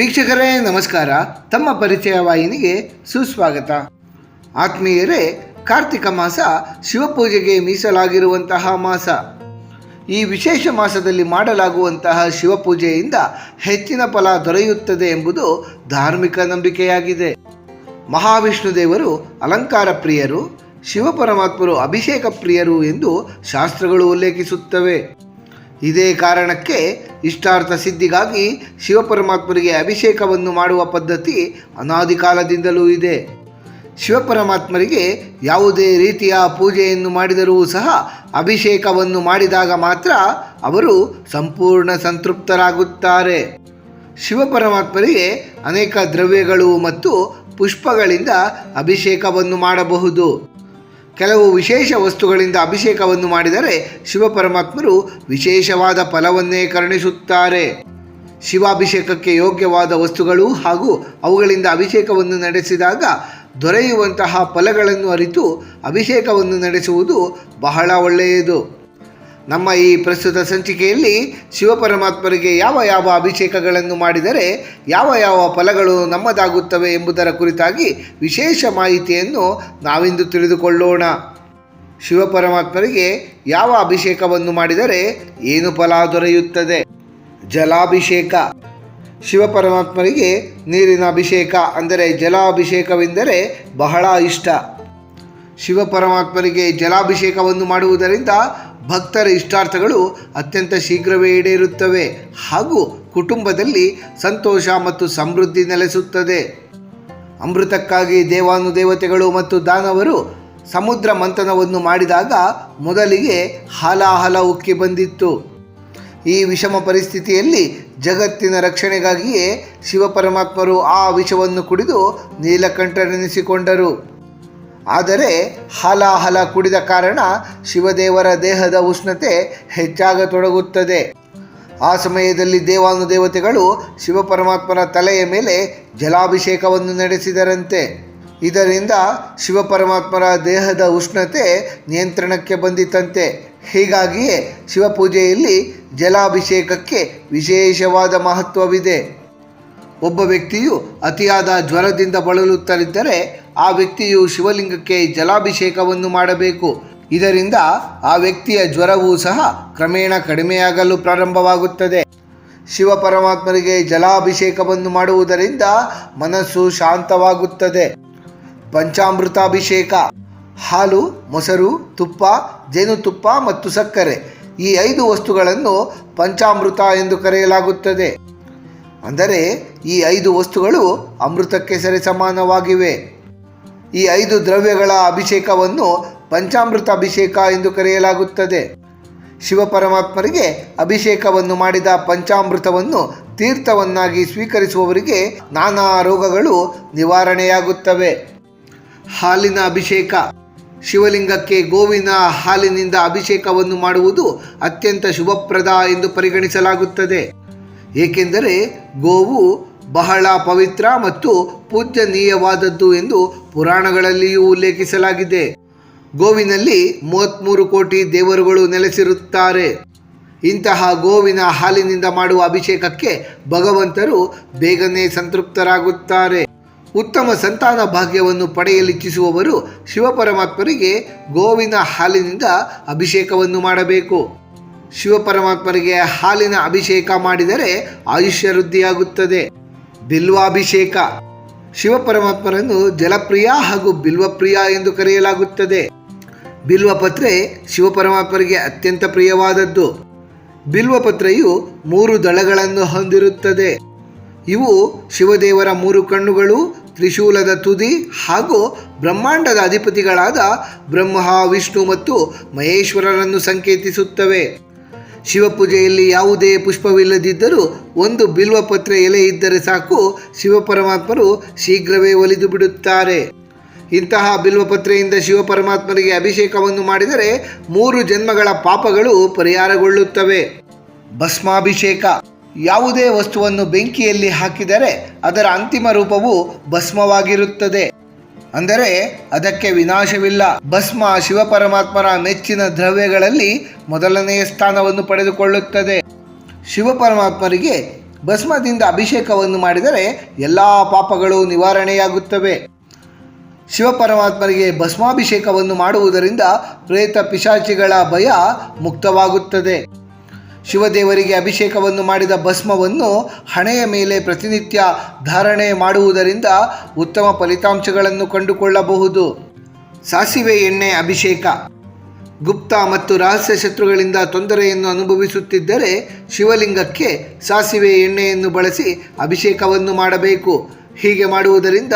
ವೀಕ್ಷಕರೇ, ನಮಸ್ಕಾರ. ತಮ್ಮ ಪರಿಚಯ ವಾಹಿನಿಗೆ ಸುಸ್ವಾಗತ. ಆತ್ಮೀಯರೇ, ಕಾರ್ತಿಕ ಮಾಸ ಶಿವಪೂಜೆಗೆ ಮೀಸಲಾಗಿರುವಂತಹ ಮಾಸ. ಈ ವಿಶೇಷ ಮಾಸದಲ್ಲಿ ಮಾಡಲಾಗುವಂತಹ ಶಿವಪೂಜೆಯಿಂದ ಹೆಚ್ಚಿನ ಫಲ ದೊರೆಯುತ್ತದೆ ಎಂಬುದು ಧಾರ್ಮಿಕ ನಂಬಿಕೆಯಾಗಿದೆ. ಮಹಾವಿಷ್ಣು ದೇವರು ಅಲಂಕಾರ ಪ್ರಿಯರು ಶಿವಪರಮಾತ್ಮರು ಅಭಿಷೇಕ ಪ್ರಿಯರು ಎಂದು ಶಾಸ್ತ್ರಗಳು ಉಲ್ಲೇಖಿಸುತ್ತವೆ. ಇದೇ ಕಾರಣಕ್ಕೆ ಇಷ್ಟಾರ್ಥ ಸಿದ್ಧಿಗಾಗಿ ಶಿವಪರಮಾತ್ಮರಿಗೆ ಅಭಿಷೇಕವನ್ನು ಮಾಡುವ ಪದ್ಧತಿ ಅನಾದಿ ಕಾಲದಿಂದಲೂ ಇದೆ. ಶಿವಪರಮಾತ್ಮರಿಗೆ ಯಾವುದೇ ರೀತಿಯ ಪೂಜೆಯನ್ನು ಮಾಡಿದರೂ ಸಹ ಅಭಿಷೇಕವನ್ನು ಮಾಡಿದಾಗ ಮಾತ್ರ ಅವರು ಸಂಪೂರ್ಣ ಸಂತೃಪ್ತರಾಗುತ್ತಾರೆ. ಶಿವಪರಮಾತ್ಮರಿಗೆ ಅನೇಕ ದ್ರವ್ಯಗಳು ಮತ್ತು ಪುಷ್ಪಗಳಿಂದ ಅಭಿಷೇಕವನ್ನು ಮಾಡಬಹುದು. ಕೆಲವು ವಿಶೇಷ ವಸ್ತುಗಳಿಂದ ಅಭಿಷೇಕವನ್ನು ಮಾಡಿದರೆ ಶಿವಪರಮಾತ್ಮರು ವಿಶೇಷವಾದ ಫಲವನ್ನೇ ಕರುಣಿಸುತ್ತಾರೆ. ಶಿವಾಭಿಷೇಕಕ್ಕೆ ಯೋಗ್ಯವಾದ ವಸ್ತುಗಳು ಹಾಗೂ ಅವುಗಳಿಂದ ಅಭಿಷೇಕವನ್ನು ನಡೆಸಿದಾಗ ದೊರೆಯುವಂತಹ ಫಲಗಳನ್ನು ಅರಿತು ಅಭಿಷೇಕವನ್ನು ನಡೆಸುವುದು ಬಹಳ ಒಳ್ಳೆಯದು. ನಮ್ಮ ಈ ಪ್ರಸ್ತುತ ಸಂಚಿಕೆಯಲ್ಲಿ ಶಿವಪರಮಾತ್ಮರಿಗೆ ಯಾವ ಯಾವ ಅಭಿಷೇಕಗಳನ್ನು ಮಾಡಿದರೆ ಯಾವ ಯಾವ ಫಲಗಳು ನಮ್ಮದಾಗುತ್ತವೆ ಎಂಬುದರ ಕುರಿತಾಗಿ ವಿಶೇಷ ಮಾಹಿತಿಯನ್ನು ನಾವಿಂದು ತಿಳಿದುಕೊಳ್ಳೋಣ. ಶಿವಪರಮಾತ್ಮರಿಗೆ ಯಾವ ಅಭಿಷೇಕವನ್ನು ಮಾಡಿದರೆ ಏನು ಫಲ ದೊರೆಯುತ್ತದೆ? ಜಲಾಭಿಷೇಕ. ಶಿವಪರಮಾತ್ಮರಿಗೆ ನೀರಿನ ಅಭಿಷೇಕ ಅಂದರೆ ಜಲಾಭಿಷೇಕವೆಂದರೆ ಬಹಳ ಇಷ್ಟ. ಶಿವಪರಮಾತ್ಮರಿಗೆ ಜಲಾಭಿಷೇಕವನ್ನು ಮಾಡುವುದರಿಂದ ಭಕ್ತರ ಇಷ್ಟಾರ್ಥಗಳು ಅತ್ಯಂತ ಶೀಘ್ರವೇ ಈಡೇರುತ್ತವೆ ಹಾಗೂ ಕುಟುಂಬದಲ್ಲಿ ಸಂತೋಷ ಮತ್ತು ಸಮೃದ್ಧಿ ನೆಲೆಸುತ್ತದೆ. ಅಮೃತಕ್ಕಾಗಿ ದೇವಾನುದೇವತೆಗಳು ಮತ್ತು ದಾನವರು ಸಮುದ್ರ ಮಂಥನವನ್ನು ಮಾಡಿದಾಗ ಮೊದಲಿಗೆ ಹಾಲಾಹಲ ಉಕ್ಕಿ ಬಂದಿತ್ತು. ಈ ವಿಷಮ ಪರಿಸ್ಥಿತಿಯಲ್ಲಿ ಜಗತ್ತಿನ ರಕ್ಷಣೆಗಾಗಿಯೇ ಶಿವಪರಮಾತ್ಮರು ಆ ವಿಷವನ್ನು ಕುಡಿದು ನೀಲಕಂಠನೆನಿಸಿಕೊಂಡರು ಆದರೆ ಹಾಲಾಹಲ ಕುಡಿದ ಕಾರಣ ಶಿವದೇವರ ದೇಹದ ಉಷ್ಣತೆ ಹೆಚ್ಚಾಗತೊಡಗುತ್ತದೆ. ಆ ಸಮಯದಲ್ಲಿ ದೇವಾನುದೇವತೆಗಳು ಶಿವಪರಮಾತ್ಮನ ತಲೆಯ ಮೇಲೆ ಜಲಾಭಿಷೇಕವನ್ನು ನಡೆಸಿದರಂತೆ. ಇದರಿಂದ ಶಿವಪರಮಾತ್ಮರ ದೇಹದ ಉಷ್ಣತೆ ನಿಯಂತ್ರಣಕ್ಕೆ ಬಂದಿತಂತೆ. ಹೀಗಾಗಿಯೇ ಶಿವಪೂಜೆಯಲ್ಲಿ ಜಲಾಭಿಷೇಕಕ್ಕೆ ವಿಶೇಷವಾದ ಮಹತ್ವವಿದೆ. ಒಬ್ಬ ವ್ಯಕ್ತಿಯು ಅತಿಯಾದ ಜ್ವರದಿಂದ ಬಳಲುತ್ತಲಿದ್ದರೆ ಆ ವ್ಯಕ್ತಿಯು ಶಿವಲಿಂಗಕ್ಕೆ ಜಲಾಭಿಷೇಕವನ್ನು ಮಾಡಬೇಕು. ಇದರಿಂದ ಆ ವ್ಯಕ್ತಿಯ ಜ್ವರವೂ ಸಹ ಕ್ರಮೇಣ ಕಡಿಮೆಯಾಗಲು ಪ್ರಾರಂಭವಾಗುತ್ತದೆ. ಶಿವ ಪರಮಾತ್ಮರಿಗೆ ಜಲಾಭಿಷೇಕವನ್ನು ಮಾಡುವುದರಿಂದ ಮನಸ್ಸು ಶಾಂತವಾಗುತ್ತದೆ. ಪಂಚಾಮೃತಾಭಿಷೇಕ, ಹಾಲು, ಮೊಸರು, ತುಪ್ಪ, ಜೇನುತುಪ್ಪ ಮತ್ತು ಸಕ್ಕರೆ ಈ ಐದು ವಸ್ತುಗಳನ್ನು ಪಂಚಾಮೃತ ಎಂದು ಕರೆಯಲಾಗುತ್ತದೆ. ಅಂದರೆ ಈ ಐದು ವಸ್ತುಗಳು ಅಮೃತಕ್ಕೆ ಸರಿಸಮಾನವಾಗಿವೆ ಈ ಐದು ದ್ರವ್ಯಗಳ ಅಭಿಷೇಕವನ್ನು ಪಂಚಾಮೃತ ಅಭಿಷೇಕ ಎಂದು ಕರೆಯಲಾಗುತ್ತದೆ. ಶಿವಪರಮಾತ್ಮರಿಗೆ ಅಭಿಷೇಕವನ್ನು ಮಾಡಿದ ಪಂಚಾಮೃತವನ್ನು ತೀರ್ಥವನ್ನಾಗಿ ಸ್ವೀಕರಿಸುವವರಿಗೆ ನಾನಾ ರೋಗಗಳು ನಿವಾರಣೆಯಾಗುತ್ತವೆ. ಹಾಲಿನ ಅಭಿಷೇಕ. ಶಿವಲಿಂಗಕ್ಕೆ ಗೋವಿನ ಹಾಲಿನಿಂದ ಅಭಿಷೇಕವನ್ನು ಮಾಡುವುದು ಅತ್ಯಂತ ಶುಭಪ್ರದ ಎಂದು ಪರಿಗಣಿಸಲಾಗುತ್ತದೆ. ಏಕೆಂದರೆ ಗೋವು ಬಹಳ ಪವಿತ್ರ ಮತ್ತು ಪೂಜ್ಯನೀಯವಾದದ್ದು ಎಂದು ಪುರಾಣಗಳಲ್ಲಿಯೂ ಉಲ್ಲೇಖಿಸಲಾಗಿದೆ. ಗೋವಿನಲ್ಲಿ ಮೂವತ್ತ್ಮೂರು ಕೋಟಿ ದೇವರುಗಳು ನೆಲೆಸಿರುತ್ತಾರೆ. ಇಂತಹ ಗೋವಿನ ಹಾಲಿನಿಂದ ಮಾಡುವ ಅಭಿಷೇಕಕ್ಕೆ ಭಗವಂತರು ಬೇಗನೆ ಸಂತೃಪ್ತರಾಗುತ್ತಾರೆ. ಉತ್ತಮ ಸಂತಾನ ಭಾಗ್ಯವನ್ನು ಪಡೆಯಲಿಚ್ಛಿಸುವವರು ಶಿವಪರಮಾತ್ಮರಿಗೆ ಗೋವಿನ ಹಾಲಿನಿಂದ ಅಭಿಷೇಕವನ್ನು ಮಾಡಬೇಕು. ಶಿವಪರಮಾತ್ಮರಿಗೆ ಹಾಲಿನ ಅಭಿಷೇಕ ಮಾಡಿದರೆ ಆಯುಷ್ಯ ವೃದ್ಧಿಯಾಗುತ್ತದೆ ಬಿಲ್ವಾಭಿಷೇಕ. ಶಿವಪರಮಾತ್ಮರನ್ನು ಜಲಪ್ರಿಯ ಹಾಗೂ ಬಿಲ್ವಪ್ರಿಯ ಎಂದು ಕರೆಯಲಾಗುತ್ತದೆ. ಬಿಲ್ವಪತ್ರೆ ಶಿವಪರಮಾತ್ಮರಿಗೆ ಅತ್ಯಂತ ಪ್ರಿಯವಾದದ್ದು. ಬಿಲ್ವಪತ್ರೆಯು ಮೂರು ದಳಗಳನ್ನು ಹೊಂದಿರುತ್ತದೆ. ಇವು ಶಿವದೇವರ ಮೂರು ಕಣ್ಣುಗಳು, ತ್ರಿಶೂಲದ ತುದಿ ಹಾಗೂ ಬ್ರಹ್ಮಾಂಡದ ಅಧಿಪತಿಗಳಾದ ಬ್ರಹ್ಮ, ವಿಷ್ಣು ಮತ್ತು ಮಹೇಶ್ವರರನ್ನು ಸಂಕೇತಿಸುತ್ತವೆ. ಶಿವಪೂಜೆಯಲ್ಲಿ ಯಾವುದೇ ಪುಷ್ಪವಿಲ್ಲದಿದ್ದರೂ ಒಂದು ಬಿಲ್ವಪತ್ರೆ ಎಲೆ ಇದ್ದರೆ ಸಾಕು, ಶಿವಪರಮಾತ್ಮರು ಶೀಘ್ರವೇ ಒಲಿದು ಬಿಡುತ್ತಾರೆ. ಇಂತಹ ಬಿಲ್ವಪತ್ರೆಯಿಂದ ಶಿವಪರಮಾತ್ಮರಿಗೆ ಅಭಿಷೇಕವನ್ನು ಮಾಡಿದರೆ ಮೂರು ಜನ್ಮಗಳ ಪಾಪಗಳು ಪರಿಹಾರಗೊಳ್ಳುತ್ತವೆ. ಭಸ್ಮಾಭಿಷೇಕ. ಯಾವುದೇ ವಸ್ತುವನ್ನು ಬೆಂಕಿಯಲ್ಲಿ ಹಾಕಿದರೆ ಅದರ ಅಂತಿಮ ರೂಪವು ಭಸ್ಮವಾಗಿರುತ್ತದೆ. ಅಂದರೆ ಅದಕ್ಕೆ ವಿನಾಶವಿಲ್ಲ. ಭಸ್ಮ ಶಿವಪರಮಾತ್ಮರ ಮೆಚ್ಚಿನ ದ್ರವ್ಯಗಳಲ್ಲಿ ಮೊದಲನೆಯ ಸ್ಥಾನವನ್ನು ಪಡೆದುಕೊಳ್ಳುತ್ತದೆ. ಶಿವಪರಮಾತ್ಮರಿಗೆ ಭಸ್ಮದಿಂದ ಅಭಿಷೇಕವನ್ನು ಮಾಡಿದರೆ ಎಲ್ಲ ಪಾಪಗಳು ನಿವಾರಣೆಯಾಗುತ್ತವೆ. ಶಿವಪರಮಾತ್ಮರಿಗೆ ಭಸ್ಮಾಭಿಷೇಕವನ್ನು ಮಾಡುವುದರಿಂದ ಪ್ರೇತ ಪಿಶಾಚಿಗಳ ಭಯ ಮುಕ್ತವಾಗುತ್ತದೆ. ಶಿವದೇವರಿಗೆ ಅಭಿಷೇಕವನ್ನು ಮಾಡಿದ ಭಸ್ಮವನ್ನು ಹಣೆಯ ಮೇಲೆ ಪ್ರತಿನಿತ್ಯ ಧಾರಣೆ ಮಾಡುವುದರಿಂದ ಉತ್ತಮ ಫಲಿತಾಂಶಗಳನ್ನು ಕಂಡುಕೊಳ್ಳಬಹುದು. ಸಾಸಿವೆ ಎಣ್ಣೆ ಅಭಿಷೇಕ. ಗುಪ್ತ ಮತ್ತು ರಹಸ್ಯ ಶತ್ರುಗಳಿಂದ ತೊಂದರೆಯನ್ನು ಅನುಭವಿಸುತ್ತಿದ್ದರೆ ಶಿವಲಿಂಗಕ್ಕೆ ಸಾಸಿವೆ ಎಣ್ಣೆಯನ್ನು ಬಳಸಿ ಅಭಿಷೇಕವನ್ನು ಮಾಡಬೇಕು. ಹೀಗೆ ಮಾಡುವುದರಿಂದ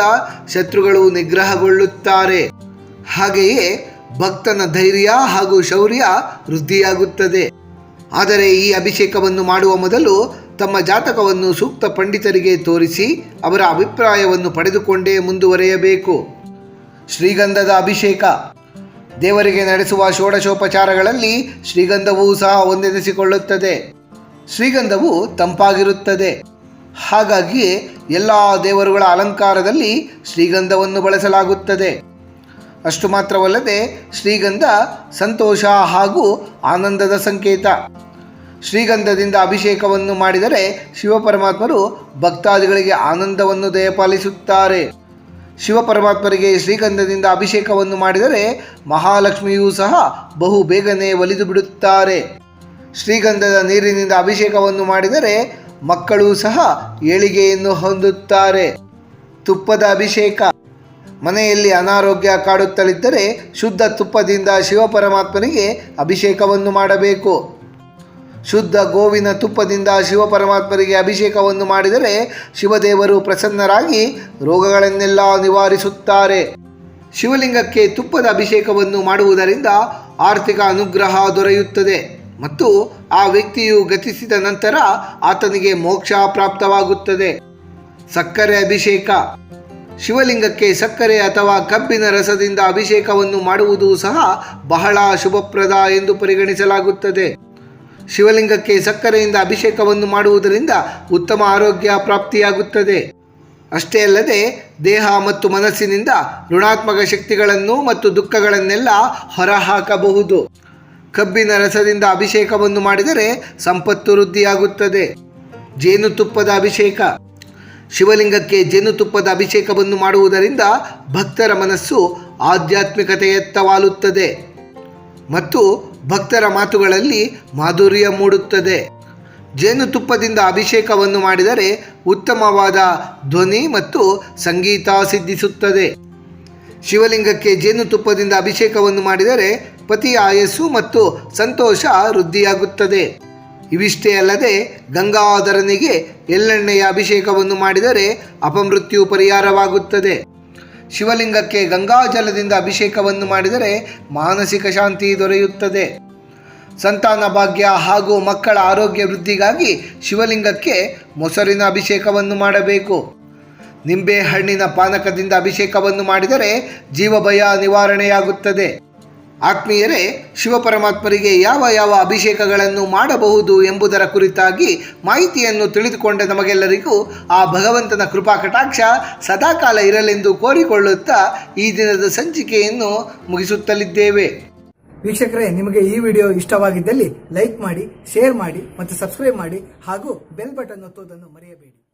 ಶತ್ರುಗಳು ನಿಗ್ರಹಗೊಳ್ಳುತ್ತಾರೆ. ಹಾಗೆಯೇ ಭಕ್ತನ ಧೈರ್ಯ ಹಾಗೂ ಶೌರ್ಯ ವೃದ್ಧಿಯಾಗುತ್ತದೆ. ಆದರೆ ಈ ಅಭಿಷೇಕವನ್ನು ಮಾಡುವ ಮೊದಲು ತಮ್ಮ ಜಾತಕವನ್ನು ಸೂಕ್ತ ಪಂಡಿತರಿಗೆ ತೋರಿಸಿ ಅವರ ಅಭಿಪ್ರಾಯವನ್ನು ಪಡೆದುಕೊಂಡೇ ಮುಂದುವರೆಯಬೇಕು. ಶ್ರೀಗಂಧದ ಅಭಿಷೇಕ. ದೇವರಿಗೆ ನಡೆಸುವ ಷೋಡಶೋಪಚಾರಗಳಲ್ಲಿ ಶ್ರೀಗಂಧವೂ ಸಹ ಒಂದೆನಿಸಿಕೊಳ್ಳುತ್ತದೆ ಶ್ರೀಗಂಧವು ತಂಪಾಗಿರುತ್ತದೆ. ಹಾಗಾಗಿ ಎಲ್ಲ ದೇವರುಗಳ ಅಲಂಕಾರದಲ್ಲಿ ಶ್ರೀಗಂಧವನ್ನು ಬಳಸಲಾಗುತ್ತದೆ. ಅಷ್ಟು ಮಾತ್ರವಲ್ಲದೆ ಶ್ರೀಗಂಧ ಸಂತೋಷ ಹಾಗೂ ಆನಂದದ ಸಂಕೇತ. ಶ್ರೀಗಂಧದಿಂದ ಅಭಿಷೇಕವನ್ನು ಮಾಡಿದರೆ ಶಿವಪರಮಾತ್ಮರು ಭಕ್ತಾದಿಗಳಿಗೆ ಆನಂದವನ್ನು ದಯಪಾಲಿಸುತ್ತಾರೆ. ಶಿವಪರಮಾತ್ಮರಿಗೆ ಶ್ರೀಗಂಧದಿಂದ ಅಭಿಷೇಕವನ್ನು ಮಾಡಿದರೆ ಮಹಾಲಕ್ಷ್ಮಿಯೂ ಸಹ ಬಹು ಬೇಗನೆ ಒಲಿದು ಬಿಡುತ್ತಾರೆ. ಶ್ರೀಗಂಧದ ನೀರಿನಿಂದ ಅಭಿಷೇಕವನ್ನು ಮಾಡಿದರೆ ಮಕ್ಕಳು ಸಹ ಏಳಿಗೆಯನ್ನು ಹೊಂದುತ್ತಾರೆ. ತುಪ್ಪದ ಅಭಿಷೇಕ. ಮನೆಯಲ್ಲಿ ಅನಾರೋಗ್ಯ ಕಾಡುತ್ತಲಿದ್ದರೆ ಶುದ್ಧ ತುಪ್ಪದಿಂದ ಶಿವಪರಮಾತ್ಮನಿಗೆ ಅಭಿಷೇಕವನ್ನು ಮಾಡಬೇಕು. ಶುದ್ಧ ಗೋವಿನ ತುಪ್ಪದಿಂದ ಶಿವಪರಮಾತ್ಮರಿಗೆ ಅಭಿಷೇಕವನ್ನು ಮಾಡಿದರೆ ಶಿವದೇವರು ಪ್ರಸನ್ನರಾಗಿ ರೋಗಗಳನ್ನೆಲ್ಲ ನಿವಾರಿಸುತ್ತಾರೆ. ಶಿವಲಿಂಗಕ್ಕೆ ತುಪ್ಪದ ಅಭಿಷೇಕವನ್ನು ಮಾಡುವುದರಿಂದ ಆರ್ಥಿಕ ಅನುಗ್ರಹ ದೊರೆಯುತ್ತದೆ ಮತ್ತು ಆ ವ್ಯಕ್ತಿಯು ಗತಿಸಿದ ನಂತರ ಆತನಿಗೆ ಮೋಕ್ಷ ಪ್ರಾಪ್ತವಾಗುತ್ತದೆ. ಸಕ್ಕರೆ ಅಭಿಷೇಕ. ಶಿವಲಿಂಗಕ್ಕೆ ಸಕ್ಕರೆ ಅಥವಾ ಕಬ್ಬಿನ ರಸದಿಂದ ಅಭಿಷೇಕವನ್ನು ಮಾಡುವುದು ಸಹ ಬಹಳ ಶುಭಪ್ರದ ಎಂದು ಪರಿಗಣಿಸಲಾಗುತ್ತದೆ. ಶಿವಲಿಂಗಕ್ಕೆ ಸಕ್ಕರೆಯಿಂದ ಅಭಿಷೇಕವನ್ನು ಮಾಡುವುದರಿಂದ ಉತ್ತಮ ಆರೋಗ್ಯ ಪ್ರಾಪ್ತಿಯಾಗುತ್ತದೆ. ಅಷ್ಟೇ ಅಲ್ಲದೆ, ದೇಹ ಮತ್ತು ಮನಸ್ಸಿನಿಂದ ಋಣಾತ್ಮಕ ಶಕ್ತಿಗಳನ್ನು ಮತ್ತು ದುಃಖಗಳನ್ನೆಲ್ಲ ಹೊರಹಾಕಬಹುದು. ಕಬ್ಬಿನ ರಸದಿಂದ ಅಭಿಷೇಕವನ್ನು ಮಾಡಿದರೆ ಸಂಪತ್ತು ವೃದ್ಧಿಯಾಗುತ್ತದೆ. ಜೇನುತುಪ್ಪದ ಅಭಿಷೇಕ. ಶಿವಲಿಂಗಕ್ಕೆ ಜೇನುತುಪ್ಪದ ಅಭಿಷೇಕವನ್ನು ಮಾಡುವುದರಿಂದ ಭಕ್ತರ ಮನಸ್ಸು ಆಧ್ಯಾತ್ಮಿಕತೆಯತ್ತ ವಾಲುತ್ತದೆ ಮತ್ತು ಭಕ್ತರ ಮಾತುಗಳಲ್ಲಿ ಮಾಧುರ್ಯ ಮೂಡುತ್ತದೆ. ಜೇನುತುಪ್ಪದಿಂದ ಅಭಿಷೇಕವನ್ನು ಮಾಡಿದರೆ ಉತ್ತಮವಾದ ಧ್ವನಿ ಮತ್ತು ಸಂಗೀತ ಸಿದ್ಧಿಸುತ್ತದೆ. ಶಿವಲಿಂಗಕ್ಕೆ ಜೇನುತುಪ್ಪದಿಂದ ಅಭಿಷೇಕವನ್ನು ಮಾಡಿದರೆ ಪತಿ ಆಯಸ್ಸು ಮತ್ತು ಸಂತೋಷ ವೃದ್ಧಿಯಾಗುತ್ತದೆ. ಇವಿಷ್ಟೇ ಅಲ್ಲದೆ ಗಂಗಾಧರನಿಗೆ ಎಳ್ಳೆಣ್ಣೆಯ ಅಭಿಷೇಕವನ್ನು ಮಾಡಿದರೆ ಅಪಮೃತ್ಯು ಪರಿಹಾರವಾಗುತ್ತದೆ. ಶಿವಲಿಂಗಕ್ಕೆ ಗಂಗಾಜಲದಿಂದ ಅಭಿಷೇಕವನ್ನು ಮಾಡಿದರೆ ಮಾನಸಿಕ ಶಾಂತಿ ದೊರೆಯುತ್ತದೆ. ಸಂತಾನ ಭಾಗ್ಯ ಹಾಗೂ ಮಕ್ಕಳ ಆರೋಗ್ಯ ವೃದ್ಧಿಗಾಗಿ ಶಿವಲಿಂಗಕ್ಕೆ ಮೊಸರಿನ ಅಭಿಷೇಕವನ್ನು ಮಾಡಬೇಕು. ನಿಂಬೆ ಹಣ್ಣಿನ ಪಾನಕದಿಂದ ಅಭಿಷೇಕವನ್ನು ಮಾಡಿದರೆ ಜೀವಭಯ ನಿವಾರಣೆಯಾಗುತ್ತದೆ. ಆತ್ಮೀಯರೇ, ಶಿವಪರಮಾತ್ಮರಿಗೆ ಯಾವ ಯಾವ ಅಭಿಷೇಕಗಳನ್ನು ಮಾಡಬಹುದು ಎಂಬುದರ ಕುರಿತಾಗಿ ಮಾಹಿತಿಯನ್ನು ತಿಳಿದುಕೊಂಡ ನಮಗೆಲ್ಲರಿಗೂ ಆ ಭಗವಂತನ ಕೃಪಾ ಕಟಾಕ್ಷ ಸದಾಕಾಲ ಇರಲೆಂದು ಕೋರಿಕೊಳ್ಳುತ್ತಾ ಈ ದಿನದ ಸಂಚಿಕೆಯನ್ನು ಮುಗಿಸುತ್ತಲಿದ್ದೇವೆ. ವೀಕ್ಷಕರೇ, ನಿಮಗೆ ಈ ವಿಡಿಯೋ ಇಷ್ಟವಾಗಿದ್ದಲ್ಲಿ ಲೈಕ್ ಮಾಡಿ, ಶೇರ್ ಮಾಡಿ ಮತ್ತು ಸಬ್ಸ್ಕ್ರೈಬ್ ಮಾಡಿ ಹಾಗೂ ಬೆಲ್ ಬಟನ್ ಒತ್ತುವುದನ್ನು ಮರೆಯಬೇಡಿ.